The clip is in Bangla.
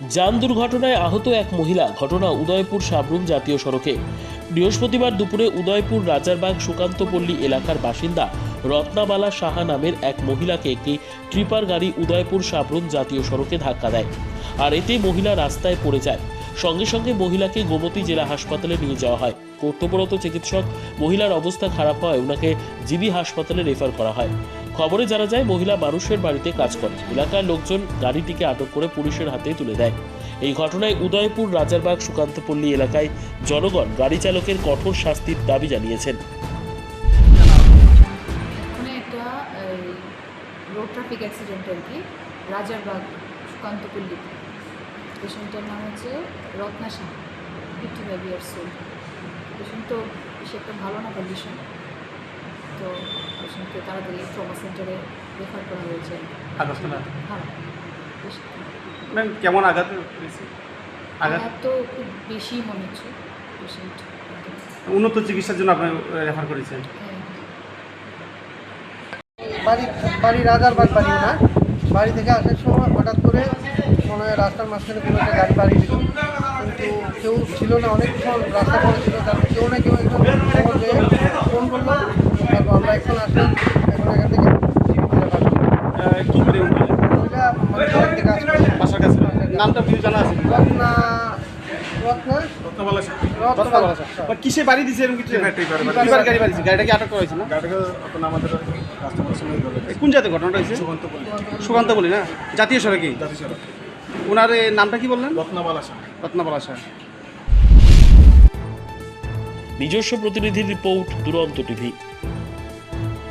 যান দুর্ঘটনায় আহত এক মহিলা ঘটনা উদয়পুর সাবরুম জাতীয় সড়কে। বৃহস্পতিবার দুপুরে উদয়পুর রাজারবাগ সুকান্তপল্লী এলাকার বাসিন্দা রত্নাবালা সাহা নামের এক মহিলাকে একটি ট্রিপার গাড়ি উদয়পুর সাবরুম জাতীয় সড়কে ধাক্কা দেয়। আর এতে মহিলা রাস্তায় পড়ে যায়। সঙ্গে সঙ্গে মহিলাকে গোমতী জেলা হাসপাতালে নিয়ে যাওয়া হয়। কর্তব্যরত চিকিৎসক মহিলার অবস্থা খারাপ হয় ওনাকে জিবি হাসপাতালে রেফার করা হয়। খবরে জানা যায়, মহিলা মানুষের বাড়িতে কাজ করে এলাকার লোকজন গাড়িটিকে আটক করে পুলিশের হাতে তুলে দেয়। এই ঘটনায় উদয়পুর, রাজারবাগ, সুকান্তপল্লী এলাকায় জনগণ গাড়ি চালকের কঠোর শাস্তির দাবি জানিয়েছেন। রোড ট্রাফিক অ্যাক্সিডেন্ট আর কি, রাজারবাগ সুকান্তপল্লীতে পেশেন্টের নাম হচ্ছে Ratna Shah fifty five years patient তো বেশি একটা ভালো না কন্ডিশন তো পেশেন্টকে তাড়াতাড়ি ট্রমা সেন্টারে রেফার করা হয়েছে। হ্যাঁ। ম্যাম কেমন আঘাত পেয়েছে আঘাত? তো খুব বেশি মনে হচ্ছে পেশেন্ট উন্নত চিকিৎসার জন্য আপনি রেফার করেছেন। বাড়ি বাড়ি রাজারবাগ বাড়ি না? বাড়ি থেকে আসার সময় হঠাৎ করে মনে হয় রাস্তার মাঝখানে কোনো একটা গাড়ি বাড়ি দিল কিন্তু কেউ ছিল না অনেকক্ষণ রাস্তা পড়ে ছিল তারপর কেউ না কেউ একজন কি করে বাসার কাছে নামটা কিছু জানা আছে? রত্না রত্না রত্নবালা রত্না বা কিসে বাড়ি দিছে এরকম কিছু গাড়ি বাড়ি দিছে? গাড়িটা কি আটক করা হয়েছে না? গাড়িটাকে এখন আমাদের কোন জায়গাতে ঘটনাটা হয়েছে? সুকান্ত বলি। না? জাতীয় সড়কে ওনার নামটা কি বললেন? রত্নাবালা শাহ নিজস্ব প্রতিনিধির রিপোর্ট দুরন্ত টিভি।